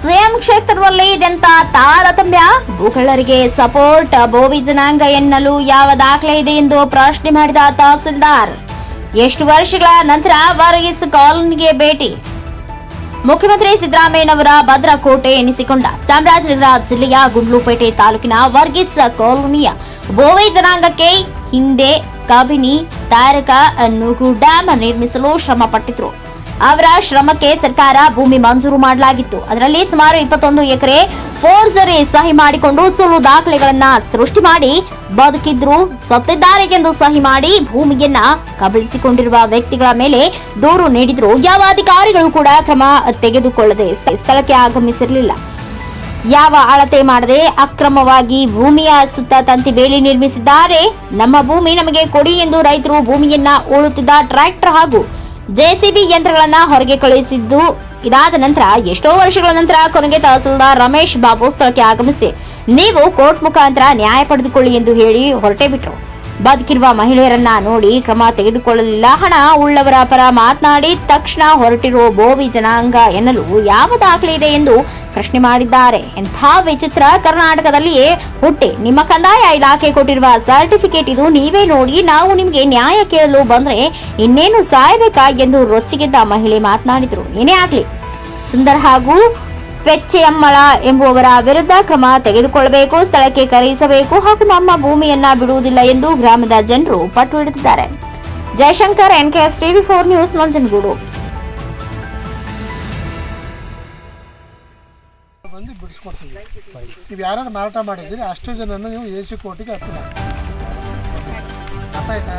CM ಕ್ಷೇತ್ರದಲ್ಲಿ ಇದೆಂತ ತಾರತಮ್ಯ. ಭೂಗಳರಿಗೆ ಸಪೋರ್ಟ್ ಬೋವಿ ಜನಾಂಗ ಎನ್ನಲು ಯಾವ ದಾಖಲೆ ಇದೆ ಎಂದು ಪ್ರಶ್ನೆ ಮಾಡಿದ ತಹಸೀಲ್ದಾರ್. ಎಷ್ಟು ವರ್ಷಗಳ ನಂತರ ವರ್ಗೀಸ್ ಕಾಲೋನಿಗೆ ಭೇಟಿ? ಮುಖ್ಯಮಂತ್ರಿ ಸಿದ್ದರಾಮಯ್ಯನವರ ಭದ್ರಕೋಟೆ ಎನಿಸಿಕೊಂಡ ಚಾಮರಾಜನಗರ ಜಿಲ್ಲೆಯ ಗುಂಡ್ಲುಪೇಟೆ ತಾಲೂಕಿನ ವರ್ಗೀಸ್ ಕಾಲೋನಿಯ ಬೋವಿ ಜನಾಂಗಕ್ಕೆ ಹಿಂದೆ ಕಬಿನಿ, ತಾರಕ, ನುಗು ಡ್ಯಾಮ್ ನಿರ್ಮಿಸಲು ಶ್ರಮ ಪಟ್ಟಿದ್ರು. ಅವರ ಶ್ರಮಕ್ಕೆ ಸರ್ಕಾರ ಭೂಮಿ ಮಂಜೂರು ಮಾಡಲಾಗಿತ್ತು. ಅದರಲ್ಲಿ ಸುಮಾರು ಇಪ್ಪತ್ತೊಂದು ಎಕರೆ ಫೋರ್ಜರಿ ಸಹಿ ಮಾಡಿಕೊಂಡು ಸುಳ್ಳು ದಾಖಲೆಗಳನ್ನ ಸೃಷ್ಟಿ ಮಾಡಿ ಬದುಕಿದ್ರು. ಸತ್ತಿದ್ದಾರೆ ಎಂದು ಸಹಿ ಮಾಡಿ ಭೂಮಿಯನ್ನ ಕಬಳಿಸಿಕೊಂಡಿರುವ ವ್ಯಕ್ತಿಗಳ ಮೇಲೆ ದೂರು ನೀಡಿದ್ರು. ಯಾವ ಅಧಿಕಾರಿಗಳು ಕೂಡ ಕ್ರಮ ತೆಗೆದುಕೊಳ್ಳದೆ ಸ್ಥ- ಸ್ಥಳಕ್ಕೆ ಆಗಮಿಸಿರಲಿಲ್ಲ. ಯಾವ ಅಳತೆ ಮಾಡದೆ ಅಕ್ರಮವಾಗಿ ಭೂಮಿಯ ಸುತ್ತ ತಂತಿ ಬೇಲಿ ನಿರ್ಮಿಸಿದ್ದಾರೆ. ನಮ್ಮ ಭೂಮಿ ನಮಗೆ ಕೊಡಿ ಎಂದು ರೈತರು ಭೂಮಿಯನ್ನ ಉಳುತ್ತಿದ್ದ ಟ್ರ್ಯಾಕ್ಟರ್ ಹಾಗೂ ಜೆಸಿಬಿ ಯಂತ್ರಗಳನ್ನ ಹೊರಗೆ ಕಳುಹಿಸಿದ್ದು. ಇದಾದ ನಂತರ ಎಷ್ಟೋ ವರ್ಷಗಳ ನಂತರ ಕೊನೆಗೆ ತಹಸೀಲ್ದಾರ್ ರಮೇಶ್ ಬಾಬು ಸ್ಥಳಕ್ಕೆ ಆಗಮಿಸಿ ನೀವು ಕೋರ್ಟ್ ಮುಖಾಂತರ ನ್ಯಾಯ ಪಡೆದುಕೊಳ್ಳಿ ಎಂದು ಹೇಳಿ ಹೊರಟೇ ಬಿಟ್ರು. ಬದುಕಿರುವ ಮಹಿಳೆಯರನ್ನ ನೋಡಿ ಕ್ರಮ ತೆಗೆದುಕೊಳ್ಳಲಿಲ್ಲ. ಹಣ ಉಳ್ಳವರ ಪರ ಮಾತನಾಡಿ ತಕ್ಷಣ ಹೊರಟಿರುವ ಬೋವಿ ಜನಾಂಗ ಎನ್ನಲು ಯಾವ ದಾಖಲೆ ಇದೆ ಎಂದು ಪ್ರಶ್ನೆ ಮಾಡಿದ್ದಾರೆ. ಎಂಥ ವಿಚಿತ್ರ ಕರ್ನಾಟಕದಲ್ಲಿಯೇ ಹುಟ್ಟೆ ನಿಮ್ಮ ಕಂದಾಯ ಇಲಾಖೆ ಕೊಟ್ಟಿರುವ ಸರ್ಟಿಫಿಕೇಟ್ ಇದು ನೀವೇ ನೋಡಿ ನಾವು ನಿಮಗೆ ನ್ಯಾಯ ಕೇಳಲು ಬಂದ್ರೆ ಇನ್ನೇನು ಸಾಯಬೇಕಾ ಎಂದು ರೊಚ್ಚಿಗೆದ್ದ ಮಹಿಳೆ ಮಾತನಾಡಿದರು. ಏನೇ ಆಗ್ಲಿ, ಸುಂದರ್ ಹಾಗೂ ಪೆಚ್ಚೆಯಮ್ಮಳ ಎಂಬುವವರ ವಿರುದ್ಧ ಕ್ರಮ ತೆಗೆದುಕೊಳ್ಳಬೇಕು, ಸ್ಥಳಕ್ಕೆ ಕರೆಯಿಸಬೇಕು ಹಾಗೂ ನಮ್ಮ ಭೂಮಿಯನ್ನ ಬಿಡುವುದಿಲ್ಲ ಎಂದು ಗ್ರಾಮದ ಜನರು ಪಟ್ಟು ಹಿಡಿದಿದ್ದಾರೆ. Jayashankar NKS TV four news, Nanjangud. ಬಂದು ನೀವು ಯಾರು ಮಾರಾಟ ಮಾಡಿದ್ದೀರಿ, ಅಷ್ಟು ಜನನ್ನು ನೀವು ಎ ಸಿ ಕೋರ್ಟಿಗೆ ಅಪ್ಪೀಲ್ ಅರ್ಥ ಆಯ್ತಾ?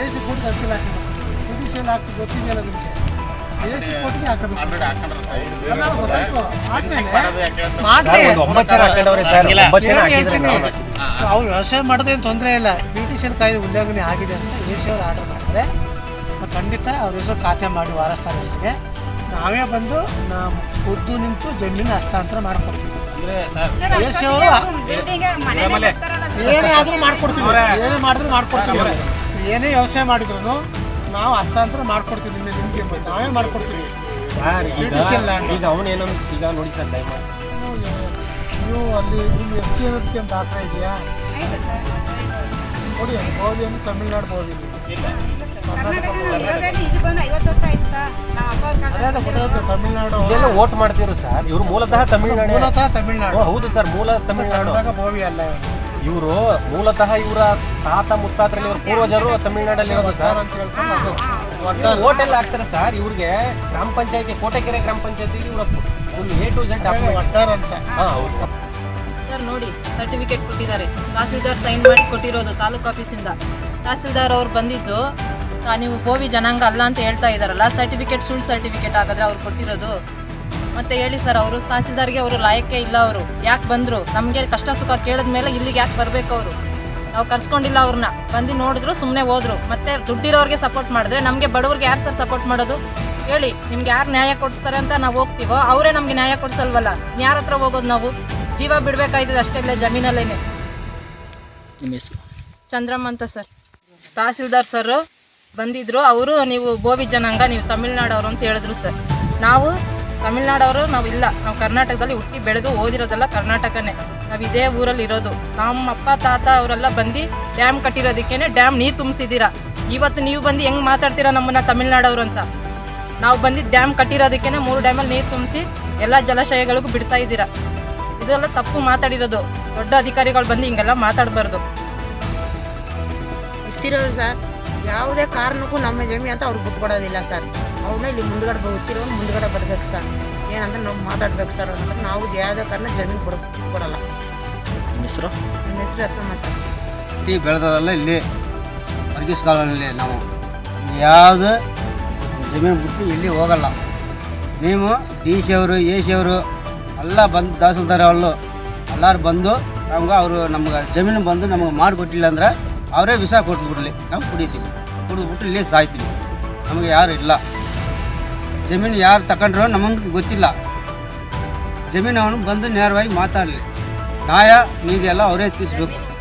ಎ ಸಿ ಕೋಟಿಗೆ ಹಾಕಿ. ಜುಡಿಷಿಯಲ್ ಹಾಕಿ ಗೊತ್ತಿದೆಯಲ್ಲ ನಿಮಗೆ? ಅವ್ರು ವ್ಯವಸಾಯ ಮಾಡೋದೇನು ತೊಂದರೆ ಇಲ್ಲ. ಬ್ಯೂಟಿಷಿಯನ್ ಕಾಯ್ದೆ ಉಲ್ಲಂಘನೆ ಆಗಿದೆ ಅಂತ ಎ ಸಿ ಅವರು ಆರ್ಡರ್ ಮಾಡಿದ್ರೆ ಖಂಡಿತ ಅವ್ರ ಹೆಸರು ಖಾತೆ ಮಾಡಿ ವಾರಸ್ತಾರೆ ಹೆಸರಿಗೆ ನಾವೇ ಬಂದು ನಾವು ಖುದ್ದು ನಿಂತು ಜಮೀನಿನ ಹಸ್ತಾಂತರ ಮಾಡ್ಕೊಡ್ತೀವಿ. ಎ ಸಿ ಅವರು ಏನೇ ಆದ್ರೂ ಮಾಡ್ಕೊಡ್ತೀವಿ. ಏನೇ ಮಾಡಿದ್ರು ಮಾಡ್ಕೊಡ್ತೀವಿ. ಏನೇ ವ್ಯವಸಾಯ ಮಾಡಿದ್ರು ನಾವು ಹಸ್ತಾಂತರ ಮಾಡ್ಕೊಡ್ತೀವಿ ನಿಮಗೆ ನಿಮಗೆ ಬಂದು. ನಾವೇ ಮಾಡ್ಕೊಡ್ತೀವಿ. ಸರ್ ಈಗ. ಈಗ ಅವನೇನು ಈಗ ನೋಡಿ ಸರ್ ದಯಮಾಡಿ ನೀವು ಅಲ್ಲಿ ನಿಮ್ಗೆ ಎಸ್ ಸಿ ಅಂತ ಅಂತ ಆಗ್ತಾ ಇದೆಯಾ? ನೋಡಿ ತಮಿಳ್ನಾಡು ಗೋಧಿ ಅದೇ ಅದು ಗೊತ್ತಾಗುತ್ತೆ ತಮಿಳ್ನಾಡು ಇದೆಲ್ಲ ಓಟ್ ಮಾಡ್ತಿದ್ರು ಸರ್. ಇವರು ಮೂಲತಃ ತಮಿಳ್ನಾಡು. ಮೂಲತಃ ತಮಿಳ್ನಾಡು. ಹೌದು ಸರ್ ಮೂಲ ತಮಿಳ್ನಾಡು. ಬೋವಿ ಅಲ್ಲ ಇವರು ಮೂಲತಃ ಇವರ ತಾತ ಮುತ್ತಾತರಲ್ಲಿ ಇವ್ರ ಪೂರ್ವಜರು ತಮಿಳುನಾಡಲ್ಲಿ ಇರೋದು ಸರ್. ಎಲ್ಲ ಹಾಕ್ತಾರೆ ಸರ್ ಇವ್ರಿಗೆ ಗ್ರಾಮ ಪಂಚಾಯತಿ ಕೋಟೆಕೆರೆ ಗ್ರಾಮ ಪಂಚಾಯತಿ ಇವರ ಒಂದು ಎ ಟು ಝೆಡ್ ಒಟ್ಟಾರೆ ಅಂತ. ಹಾ ಹೌದು. ಸರ್ ನೋಡಿ ಸರ್ಟಿಫಿಕೇಟ್ ಕೊಟ್ಟಿದ್ದಾರೆ. ತಹಸೀಲ್ದಾರ್ ಸೈನ್ ಮಾಡಿ ಕೊಟ್ಟಿರೋದು ತಾಲೂಕು ಆಫೀಸಿಂದ. ತಹಸೀಲ್ದಾರ್ ಅವ್ರು ಬಂದಿದ್ದು ನೀವು ಕೋವಿ ಜನಾಂಗ ಅಲ್ಲ ಅಂತ ಹೇಳ್ತಾ ಇದ್ದಾರಲ್ಲ ಸರ್ಟಿಫಿಕೇಟ್ ಸುಳ್ಳು ಸರ್ಟಿಫಿಕೇಟ್ ಆಗಿದ್ರೆ ಅವ್ರು ಕೊಟ್ಟಿರೋದು. ಮತ್ತೆ ಹೇಳಿ ಸರ್ ಅವರು ತಹಸೀಲ್ದಾರ್ಗೆ ಅವರು ಲಾಯಕ್ಕೆ ಇಲ್ಲ ಅವರು. ಯಾಕೆ ಬಂದರು? ನಮಗೆ ಕಷ್ಟ ಸುಖ ಕೇಳಿದ ಮೇಲೆ ಇಲ್ಲಿಗೆ ಯಾಕೆ ಬರಬೇಕು ಅವರು? ನಾವು ಕರ್ಸ್ಕೊಂಡಿಲ್ಲ ಅವ್ರನ್ನ ಬಂದು ನೋಡಿದ್ರು ಸುಮ್ಮನೆ ಹೋದ್ರು. ಮತ್ತೆ ದುಡ್ಡಿರೋರಿಗೆ ಸಪೋರ್ಟ್ ಮಾಡಿದ್ರೆ ನಮಗೆ ಬಡವ್ರಿಗೆ ಯಾರು ಸರ್ ಸಪೋರ್ಟ್ ಮಾಡೋದು? ಹೇಳಿ ನಿಮ್ಗೆ ಯಾರು ನ್ಯಾಯ ಕೊಡ್ತಾರೆ ಅಂತ ನಾವು ಹೋಗ್ತೀವೋ ಅವರೇ ನಮಗೆ ನ್ಯಾಯ ಕೊಡ್ಸಲ್ವಲ್ಲ? ಯಾರ ಹತ್ರ ಹೋಗೋದು ನಾವು? ಜೀವ ಬಿಡಬೇಕಾಯ್ತದೆ ಅಷ್ಟೆಲ್ಲ ಜಮೀನಲ್ಲೇನೆ. ಚಂದ್ರಮ್ಮ ಅಂತ ಸರ್. ತಹಸೀಲ್ದಾರ್ ಸರ್ ಬಂದಿದ್ರು. ಅವರು ನೀವು ಬೋವಿ ಜನಾಂಗ ನೀವು ತಮಿಳ್ನಾಡವರು ಅಂತ ಹೇಳಿದ್ರು ಸರ್. ನಾವು ತಮಿಳ್ನಾಡವರು ನಾವು ಇಲ್ಲ. ನಾವು ಕರ್ನಾಟಕದಲ್ಲಿ ಹುಟ್ಟಿ ಬೆಳೆದು ಓದಿರೋದೆಲ್ಲ ಕರ್ನಾಟಕನೇ. ನಾವು ಇದೇ ಊರಲ್ಲಿ ಇರೋದು. ನಮ್ಮ ಅಪ್ಪ, ತಾತ ಅವರೆಲ್ಲ ಬಂದು ಡ್ಯಾಮ್ ಕಟ್ಟಿರೋದಕ್ಕೇನೆ ಡ್ಯಾಮ್ ನೀರು ತುಂಬಿಸಿದ್ದೀರಾ? ಇವತ್ತು ನೀವು ಬಂದು ಹೆಂಗೆ ಮಾತಾಡ್ತೀರಾ ನಮ್ಮನ್ನ ತಮಿಳ್ನಾಡವರು ಅಂತ? ನಾವು ಬಂದು ಡ್ಯಾಮ್ ಕಟ್ಟಿರೋದಕ್ಕೇನೆ ಮೂರು ಡ್ಯಾಮಲ್ಲಿ ನೀರು ತುಂಬಿಸಿ ಎಲ್ಲ ಜಲಾಶಯಗಳಿಗೂ ಬಿಡ್ತಾ ಇದ್ದೀರಾ? ಇದೆಲ್ಲ ತಪ್ಪು ಮಾತಾಡಿರೋದು. ದೊಡ್ಡ ಅಧಿಕಾರಿಗಳು ಬಂದು ಹಿಂಗೆಲ್ಲ ಮಾತಾಡಬಾರ್ದು. ಇರ್ತಿರೋರು ಸರ್, ಯಾವುದೇ ಕಾರಣಕ್ಕೂ ನಮ್ಮ ಜಮಿ ಅಂತ ಅವ್ರಿಗೆ ಬಿಟ್ಕೊಡೋದಿಲ್ಲ ಸರ್. ಅವ್ರನ್ನ ಇಲ್ಲಿ ಮುಂದ್ಗಡೆ ಹೋಗ್ತಿರೋನು ಮುಂದ್ಗಡೆ ಬರ್ಬೇಕು ಸರ್. ಏನಂದ್ರೆ ನಾವು ಮಾತಾಡ್ಬೇಕು ಸರ್ ಅಂದ್ರೆ ನಾವು ಯಾವುದೇ ಕಾರಣ ಜಮೀನು ಕೊಡ ಕೊಡಲ್ಲ. ನಿಮ್ಮ ಹೆಸರು? ನಮ್ಮ ಹೆಸರು ರತ್ನಮ್ಮ ಸರ್. ಟೀ ಬೆಳೆದಲ್ಲ ಇಲ್ಲಿ ವರ್ಗೀಸ್ ಕಾಲೋನಿಲಿ ನಾವು. ಯಾವುದೇ ಜಮೀನು ಬಿಟ್ಟು ಇಲ್ಲಿ ಹೋಗಲ್ಲ. ನೀವು ಡಿ ಸಿ ಅವರು ಎ ಸಿ ಅವರು ಎಲ್ಲ ಬಂದು ತಹಸೀಲ್ದಾರ್ ಅವರು ಎಲ್ಲರೂ ಬಂದು ನಮ್ಗೆ ಅವರು ನಮ್ಗೆ ಜಮೀನು ಬಂದು ನಮಗೆ ಮಾಡಿಕೊಟ್ಟಿಲ್ಲ ಅಂದ್ರೆ ಅವರೇ ವಿಷ ಕೊಟ್ಬಿಡ್ಲಿ ನಾವು ಕುಡಿತೀವಿ. ಕುಡಿದ್ಬಿಟ್ಟು ಇಲ್ಲೇ ಸಾಯ್ತೀವಿ. ನಮಗೆ ಯಾರು ಇಲ್ಲ. ಜಮೀನು ಯಾರು ತಗೊಂಡ್ರೋ ನಮಗೆ ಗೊತ್ತಿಲ್ಲ. ಜಮೀನು ಅವನು ಬಂದು ನೇರವಾಗಿ ಮಾತಾಡಲಿ. ನ್ಯಾಯ ನೀತಿ ಅವರೇ ತೀರಿಸ್ಬೇಕು.